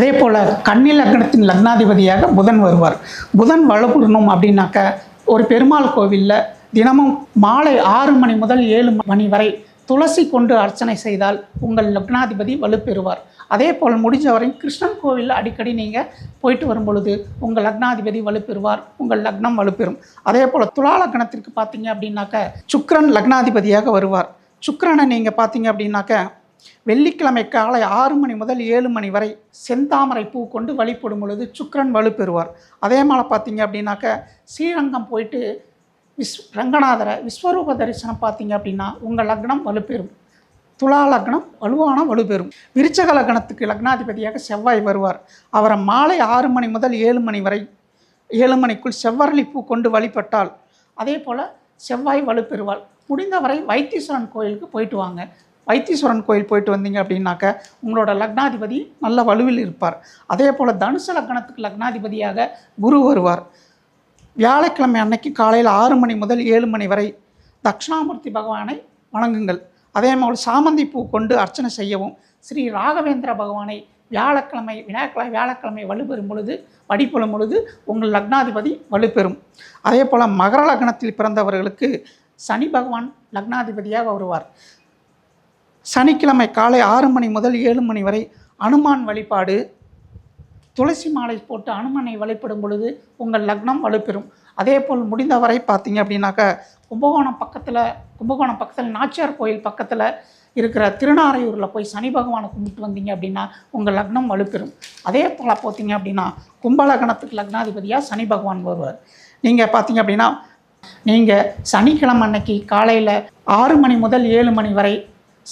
அதே போல் கன்னி லக்னத்தின் லக்னாதிபதியாக புதன் வருவார். புதன் வலுப்படணும் அப்படின்னாக்க ஒரு பெருமாள் கோவிலில் தினமும் மாலை ஆறு மணி முதல் ஏழு மணி வரை துளசி கொண்டு அர்ச்சனை செய்தால் உங்கள் லக்னாதிபதி வலுப்பெறுவார். அதே போல் முடிஞ்சவரை கிருஷ்ணன் கோவிலில் அடிக்கடி நீங்கள் போயிட்டு வரும்பொழுது உங்கள் லக்னாதிபதி வலுப்பெறுவார் உங்கள் லக்னம் வலுப்பெறும். அதே போல் துலா லக்னத்திற்கு பார்த்தீங்க அப்படின்னாக்க சுக்ரன் லக்னாதிபதியாக வருவார். சுக்கரனை நீங்கள் பார்த்தீங்க அப்படின்னாக்க வெள்ளிக்கிழமை காலை ஆறு மணி முதல் ஏழு மணி வரை செந்தாமரை பூ கொண்டு வழிபடும் பொழுது சுக்கிரன் வலுப்பெறுவார். அதே மாதிரி பார்த்தீங்க அப்படின்னாக்க ஸ்ரீரங்கம் போயிட்டு விஸ் ரங்கநாதரை விஸ்வரூப தரிசனம் பார்த்தீங்க அப்படின்னா உங்கள் லக்னம் வலுப்பெறும். துலா லக்னம் வலுவான வலுப்பெறும். விருச்சக லக்னத்துக்கு லக்னாதிபதியாக செவ்வாய் வருவார். அவரை மாலை ஆறு மணி முதல் ஏழு மணி வரை ஏழு மணிக்குள் செவ்வரளி பூ கொண்டு வழிபட்டால் அதே போல் செவ்வாய் வலுப்பெறுவாள் முடிந்தவரை வைத்தீஸ்வரன் கோயிலுக்கு போயிட்டு வாங்க. வைத்தீஸ்வரன் கோயில் போயிட்டு வந்தீங்க அப்படின்னாக்க உங்களோட லக்னாதிபதி நல்ல வலுவில் இருப்பார். அதே போல் தனுசு லக்னத்துக்கு லக்னாதிபதியாக குரு வருவார். வியாழக்கிழமை அன்னைக்கு காலையில் ஆறு மணி முதல் ஏழு மணி வரை தட்சிணாமூர்த்தி பகவானை வணங்குங்கள். அதே மாதிரி சாமந்தி பூ கொண்டு அர்ச்சனை செய்யவும் ஸ்ரீ ராகவேந்திர பகவானை வியாழக்கிழமை விநாயகக்கிழமை வியாழக்கிழமை வலுப்பெறும் பொழுது வழிபடும் பொழுது உங்கள் லக்னாதிபதி வலுப்பெறும். அதே போல் மகர லக்னத்தில் பிறந்தவர்களுக்கு சனி பகவான் லக்னாதிபதியாக வருவார். சனிக்கிழமை காலை ஆறு மணி முதல் ஏழு மணி வரை அனுமான் வழிபாடு. துளசி மாலை போட்டு அனுமனை வழிபடும் பொழுது உங்கள் லக்னம் வலுப்பெறும். அதே போல் முடிந்தவரை பார்த்தீங்க அப்படின்னாக்க கும்பகோணம் பக்கத்தில் கும்பகோணம் பக்கத்தில் நாச்சியார் கோயில் பக்கத்தில் இருக்கிற திருநாரையூரில் போய் சனி பகவானை கும்பிட்டு வந்தீங்க அப்படின்னா உங்கள் லக்னம் வலுப்பெறும். அதே போல் பார்த்தீங்க அப்படின்னா கும்பலகணத்துக்கு லக்னாதிபதியாக சனி பகவான் வருவார். நீங்கள் பார்த்தீங்க அப்படின்னா நீங்கள் சனிக்கிழமை அன்னைக்கு காலையில் ஆறு மணி முதல் ஏழு மணி வரை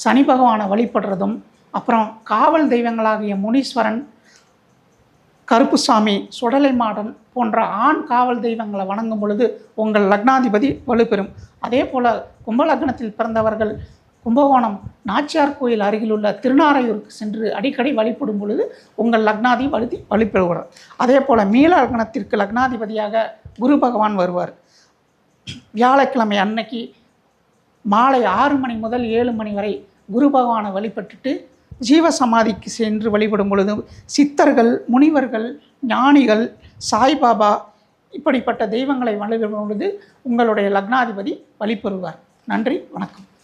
சனி பகவானை வழிபடுறதும் அப்புறம் காவல் தெய்வங்களாகிய முனீஸ்வரன் கருப்புசாமி சுடலை மாடன் போன்ற ஆண் காவல் தெய்வங்களை வணங்கும் பொழுது உங்கள் லக்னாதிபதி வலுப்பெறும். அதே போல் கும்பலக்னத்தில் பிறந்தவர்கள் கும்பகோணம் நாச்சியார் கோயில் அருகிலுள்ள திருநாரையூருக்கு சென்று அடிக்கடி வழிபடும் பொழுது உங்கள் லக்னாதி வலுதி வழிபெறுவார் அதே போல் மீள லக்னத்திற்கு லக்னாதிபதியாக குரு பகவான் வருவார். வியாழக்கிழமை அன்னைக்கு மாலை ஆறு மணி முதல் ஏழு மணி வரை குரு பகவானை வழிபட்டுட்டு ஜீவசமாதிக்கு சென்று வழிபடும் பொழுது சித்தர்கள் முனிவர்கள் ஞானிகள் சாய்பாபா இப்படிப்பட்ட தெய்வங்களை வழிபடும் பொழுது உங்களுடைய லக்னாதிபதி வழிபெறுவார். நன்றி வணக்கம்.